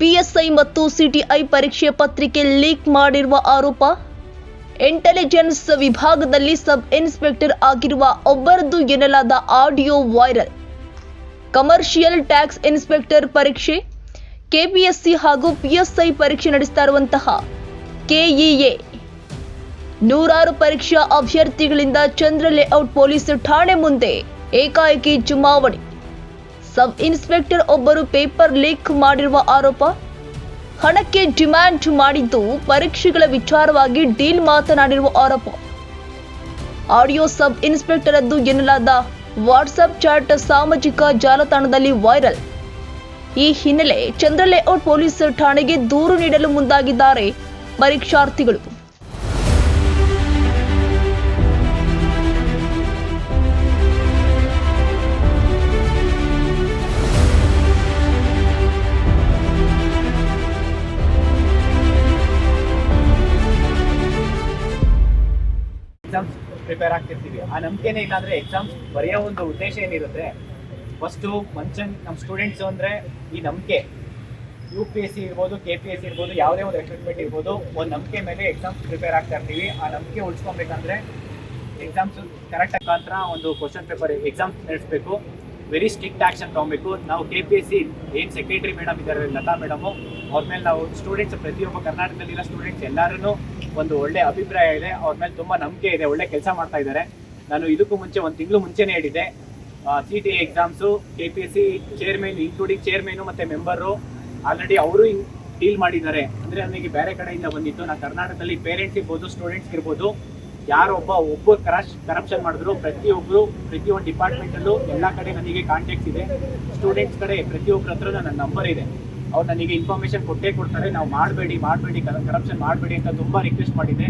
PSI ಮತ್ತು CTI ಪರೀಕ್ಷೆ ಪತ್ರಿಕೆ ಲೀಕ್ ಮಾಡಿರುವ ಆರೋಪ? ಇಂಟೆಲಿಜೆನ್ಸ್ ವಿಭಾಗದಲ್ಲಿ ಸಬ್ ಇನ್ಸ್ಪೆಕ್ಟರ್ ಆಗಿರುವ ಒಬ್ಬರದ್ದು ಎನ್ನಲಾದ audio viral. Commercial tax inspector ಪರೀಕ್ಷೆ? ಕೆಪಿಎಸ್ಸಿ ಹಾಗೂ ಪಿಎಸ್ಐ ಪರೀಕ್ಷೆ ನಡೆಸ್ತಾ ಇರುವಂತಹ ಕೆಇಎ. ನೂರಾರು ಪರೀಕ್ಷಾ ಅಭ್ಯರ್ಥಿಗಳಿಂದ ಚಂದ್ರ ಲೇಔಟ್ ಪೊಲೀಸ್ ಠಾಣೆ ಮುಂದೆ ಏಕಾಏಕಿ ಜುಮಾವಣೆ ಸಬ್ ಇನ್ಸ್ಪೆಕ್ಟರ್ ಒಬ್ಬರು ಪೇಪರ್ ಲೀಕ್ ಮಾಡಿರುವ ಆರೋಪ? ಹಣಕ್ಕೆ ಡಿಮ್ಯಾಂಡ್ ಮಾಡಿದ್ದು ಪರೀಕ್ಷೆಗಳ ವಿಚಾರವಾಗಿ ಡೀಲ್ ಮಾತನಾಡಿರುವ ಆರೋಪ. ಆಡಿಯೋ ಸಬ್ ಇನ್ಸ್ಪೆಕ್ಟರ್ ಅದ್ದು ಎನ್ನಲಾದ ವಾಟ್ಸ್ಆಪ್ ಚಾಟ್ ಸಾಮಾಜಿಕ ಜಾಲತಾಣದಲ್ಲಿ ವೈರಲ್. ಈ ಹಿನ್ನೆಲೆ ಚಂದ್ರಲೇಔಟ್ ಪೊಲೀಸ್ ಠಾಣೆಗೆ ದೂರು ನೀಡಲು ಮುಂದಾಗಿದ್ದಾರೆ ಪರೀಕ್ಷಾರ್ಥಿಗಳು. Exams prepare ಆಗ್ತಿರ್ತೀವಿ. ಆ ನಂಬಿಕೆನೇ ಇಲ್ಲ ಎಕ್ಸಾಮ್ಸ್ ಬರೆಯೋ ಒಂದು ಉದ್ದೇಶ ಏನಿರುತ್ತೆ? ಫಸ್ಟು ಮನುಷ್ಯನ್ ನಮ್ಮ ಸ್ಟೂಡೆಂಟ್ಸ್ ಅಂದ್ರೆ ಈ ನಂಬಿಕೆ. ಯು ಪಿ ಎಸ್ ಸಿ ಇರ್ಬೋದು ಕೆ ಪಿ ಎಸ್ ಸಿ ಇರ್ಬೋದು, ಯಾವುದೇ ಒಂದು ರೆಕ್ರೂಟ್ಮೆಂಟ್ ಇರ್ಬೋದು, ಒಂದು ನಂಬಿಕೆ ಮೇಲೆ ಎಕ್ಸಾಮ್ಸ್ ಪ್ರಿಪೇರ್ ಆಗ್ತಾ ಇರ್ತೀವಿ. ಆ ನಂಬಿಕೆ ಉಳಿಸ್ಕೊಬೇಕಂದ್ರೆ ಎಕ್ಸಾಮ್ಸ್ ಕರೆಕ್ಟ್ ಮುಖಾಂತರ ಒಂದು ಕ್ವಶನ್ ಪೇಪರ್ ಎಕ್ಸಾಮ್ಸ್ ನಡೆಸಬೇಕು. ವೆರಿ ಸ್ಟ್ರಿಕ್ಟ್ ಆ್ಯಕ್ಷನ್ ತೊಗೊಬೇಕು. ನಾವು ಕೆ ಪಿ ಎಸ್ ಸಿ ಏನು ಸೆಕ್ರೆಟರಿ ಮೇಡಮ್ ಇದ್ದಾರೆ, ಲತಾ ಮೇಡಮು ಅವ್ರ ಮೇಲೆ ನಾವು ಸ್ಟೂಡೆಂಟ್ಸ್ ಪ್ರತಿಯೊಬ್ಬ ಕರ್ನಾಟಕದಲ್ಲಿರೋ ಸ್ಟೂಡೆಂಟ್ಸ್ ಎಲ್ಲರೂ ಒಂದು ಒಳ್ಳೆ ಅಭಿಪ್ರಾಯ ಇದೆ. ಅವ್ರ ಮೇಲೆ ತುಂಬ ನಂಬಿಕೆ ಇದೆ. ಒಳ್ಳೆ ಕೆಲಸ ಮಾಡ್ತಾ ಇದ್ದಾರೆ. ನಾನು ಇದಕ್ಕೂ ಮುಂಚೆ, ಒಂದು ತಿಂಗಳು ಮುಂಚೆನೇ ಹೇಳಿದ್ದೆ. C T exams K P S C chairman including chairman ಮತ್ತು ಮೆಂಬರು ಆಲ್ರೆಡಿ ಅವರು ಡೀಲ್ ಮಾಡಿದ್ದಾರೆ. ಅಂದರೆ ನನಗೆ ಬೇರೆ ಕಡೆಯಿಂದ ಬಂದಿತ್ತು. ನಾನು ಕರ್ನಾಟಕದಲ್ಲಿ ಪೇರೆಂಟ್ಸ್ ಇರ್ಬೋದು ಸ್ಟೂಡೆಂಟ್ಸ್ ಇರ್ಬೋದು. ಯಾರೊಬ್ಬ, ಒಬ್ಬ ಕರಶ್ ಕರಪ್ಷನ್ ಮಾಡಿದ್ರು. ಪ್ರತಿಯೊಬ್ಬರು ಪ್ರತಿಯೊಂದು ಡಿಪಾರ್ಟ್ಮೆಂಟಲ್ಲೂ ಎಲ್ಲ ಕಡೆ ನನಗೆ ಕಾಂಟ್ಯಾಕ್ಟ್ಸ್ ಇದೆ. ಸ್ಟೂಡೆಂಟ್ಸ್ ಕಡೆ ಪ್ರತಿಯೊಬ್ಬರ ಹತ್ರ ನನ್ನ ನಂಬರ್ ಇದೆ. ಅವ್ರು ನನಗೆ ಇನ್ಫಾರ್ಮೇಶನ್ ಕೊಟ್ಟೇ ಕೊಡ್ತಾರೆ. ನಾವು ಮಾಡಬೇಡಿ ಮಾಡಬೇಡಿ ಕರಪ್ಷನ್ ಮಾಡಬೇಡಿ ಅಂತ ತುಂಬ ರಿಕ್ವೆಸ್ಟ್ ಮಾಡಿದ್ದೆ.